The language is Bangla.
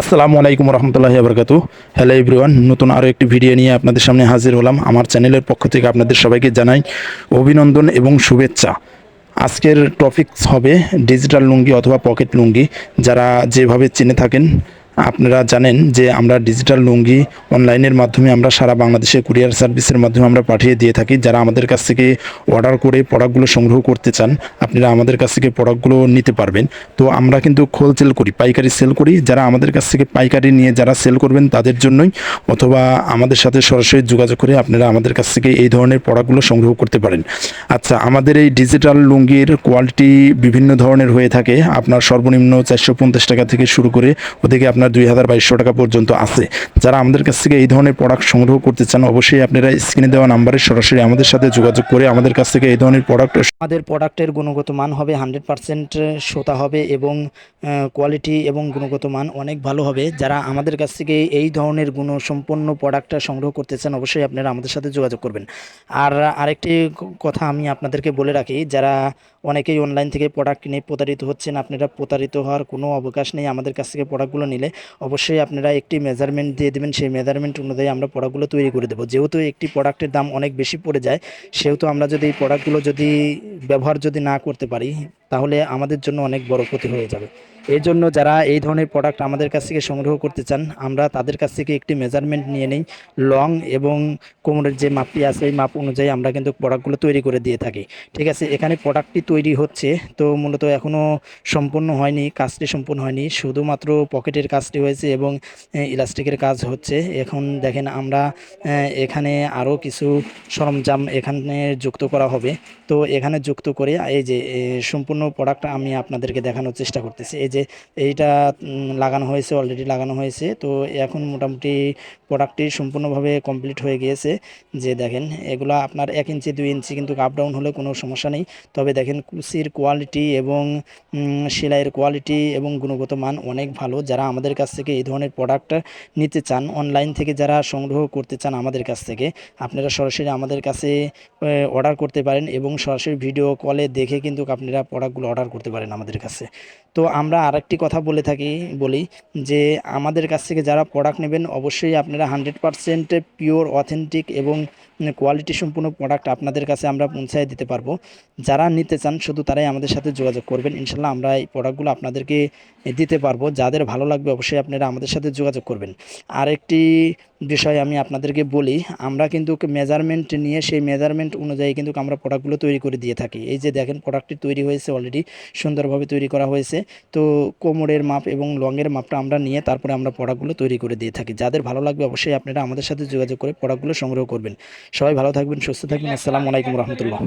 আসসালামু আলাইকুম রহমতুল্লাহ আবরকাত। হ্যালো এভরিওয়ান, নতুন আরও একটি ভিডিও নিয়ে আপনাদের সামনে হাজির হলাম। আমার চ্যানেলের পক্ষ থেকে আপনাদের সবাইকে জানাই অভিনন্দন এবং শুভেচ্ছা। আজকের টপিকস হবে ডিজিটাল লুঙ্গি অথবা পকেট লুঙ্গি। যারা যেভাবে চিনে থাকেন আপনারা জানেন যে আমরা ডিজিটাল লুঙ্গি অনলাইনের মাধ্যমে আমরা সারা বাংলাদেশে কুরিয়ার সার্ভিসের মাধ্যমে আমরা পাঠিয়ে দিয়ে থাকি। যারা আমাদের কাছ থেকে অর্ডার করে প্রোডাক্টগুলো সংগ্রহ করতে চান, আপনারা আমাদের কাছ থেকে প্রোডাক্টগুলো নিতে পারবেন। তো আমরা কিন্তু হোলসেল করি, পাইকারি সেল করি। যারা আমাদের কাছ থেকে পাইকারি নিয়ে যারা সেল করবেন, তাদের জন্যই অথবা আমাদের সাথে সরাসরি যোগাযোগ করে আপনারা আমাদের কাছ থেকে এই ধরনের প্রোডাক্টগুলো সংগ্রহ করতে পারেন। আচ্ছা আমাদের এই ডিজিটাল লুঙ্গির কোয়ালিটি বিভিন্ন ধরনের হয়ে থাকে। আপনার সর্বনিম্ন চারশো পঞ্চাশ টাকা থেকে শুরু করে ওদিকে আপনার দুই হাজার বাইশশো টাকা পর্যন্ত আছে। যারা আমাদের কাছ থেকে এই ধরনের প্রোডাক্ট সংগ্রহ করতে চান, অবশ্যই আপনারা স্ক্রিনে দেওয়া নাম্বারে সরাসরি আমাদের সাথে যোগাযোগ করে আমাদের কাছ থেকে এই ধরনের প্রোডাক্ট আমাদের প্রোডাক্টের গুণগত মান হবে হান্ড্রেড পারসেন্ট সোতা হবে এবং কোয়ালিটি এবং গুণগত মান অনেক ভালো হবে। যারা আমাদের কাছ থেকে এই ধরনের গুণসম্পন্ন প্রোডাক্টটা সংগ্রহ করতে চান, অবশ্যই আপনারা আমাদের সাথে যোগাযোগ করবেন। আর আরেকটি কথা আমি আপনাদেরকে বলে রাখি, যারা অনেকেই অনলাইন থেকে প্রোডাক্ট কিনে প্রতারিত হচ্ছেন, আপনারা প্রতারিত হওয়ার কোনো অবকাশ নেই আমাদের কাছ থেকে প্রোডাক্টগুলো নিলে। অবশ্যই আপনারা একটি মেজারমেন্ট দিয়ে দেবেন, সেই মেজারমেন্ট অনুযায়ী আমরা প্রোডাক্টগুলো তৈরি করে দেবো। যেহেতু একটি প্রোডাক্টের দাম অনেক বেশি পড়ে যায়, সেহেতু আমরা যদি এই প্রোডাক্টগুলো যদি ব্যবহার যদি না করতে পারি তাহলে আমাদের জন্য অনেক বড় ক্ষতি হয়ে যাবে। এই জন্য যারা এই ধরনের প্রোডাক্ট আমাদের কাছ থেকে সংগ্রহ করতে চান আমরা তাদের কাছ থেকে একটি মেজারমেন্ট নিয়ে নিই। লং এবং কোমরের যে মাপটি আছে এই মাপ অনুযায়ী আমরা কিন্তু প্রোডাক্টগুলো তৈরি করে দিয়ে থাকি। ঠিক আছে এখানে প্রোডাক্টটি তৈরি হচ্ছে তো মূলত এখনও সম্পূর্ণ হয়নি কাজটি সম্পূর্ণ হয়নি। শুধুমাত্র পকেটের কাজটি হয়েছে এবং ইলাস্টিকের কাজ হচ্ছে। এখন দেখেন আমরা এখানে আরও কিছু সরঞ্জাম এখানে যুক্ত করা হবে। তো এখানে যুক্ত করে এই যে এ, সম্পূর্ণ প্রোডাক্ট আমি আপনাদেরকে দেখানোর চেষ্টা করতেছি। এই যে এইটা লাগানো হয়েছে অলরেডি লাগানো হয়েছে। তো এখন মোটামুটি প্রোডাক্টটি সম্পূর্ণভাবে কমপ্লিট হয়ে গিয়েছে। যে দেখেন, এগুলো আপনার এক ইঞ্চি, দুই ইঞ্চি কিন্তু আপ ডাউন হলে কোনো সমস্যা নেই। তবে দেখেন কুচির কোয়ালিটি এবং সেলাইয়ের কোয়ালিটি এবং গুণগত মান অনেক ভালো। যারা আমাদের কাছ থেকে এই ধরনের প্রোডাক্ট নিতে চান অনলাইন থেকে যারা সংগ্রহ করতে চান আমাদের কাছ থেকে, আপনারা সরাসরি আমাদের কাছে অর্ডার করতে পারেন এবং সরাসরি ভিডিও কলে দেখে কিন্তু আপনারা প্রোডাক্টগুলো অর্ডার করতে পারেন আমাদের কাছে। তো আমরা আরেকটি কথা বলে থাকি, বলি যে আমাদের কাছ থেকে যারা প্রোডাক্ট নেবেন, অবশ্যই আপনারা হান্ড্রেড পারসেন্ট পিওর অথেন্টিক এবং কোয়ালিটি সম্পূর্ণ প্রোডাক্ট আপনাদের কাছে আমরা পৌঁছায় দিতে পারব। যারা নিতে চান, শুধু তারাই আমাদের সাথে যোগাযোগ করবেন। ইনশাল্লাহ আমরা এই প্রোডাক্টগুলো আপনাদেরকে দিতে পারব। যাদের ভালো লাগবে, অবশ্যই আপনারা আমাদের সাথে যোগাযোগ করবেন। আরেকটি বিষয় আমি আপনাদেরকে বলি, আমরা কিন্তু মেজারমেন্ট নিয়ে, সেই মেজারমেন্ট অনুযায়ী কিন্তু আমরা প্রোডাক্টগুলো তৈরি করে দিয়ে থাকি। এই যে দেখেন প্রোডাক্টটি তৈরি হয়েছে অলরেডি সুন্দরভাবে তৈরি করা হয়েছে। তো কোমরের মাপ এবং লংয়ের মাপটা আমরা নিয়ে তারপরে আমরা পড়াগুলো তৈরি করে দিয়ে থাকি। যাদের ভালো লাগবে অবশ্যই আপনারা আমাদের সাথে যোগাযোগ করে পড়াগুলো সংগ্রহ করবেন। সবাই ভালো থাকবেন সুস্থ থাকবেন। আসসালামু আলাইকুম। রহমতুল্লাহ।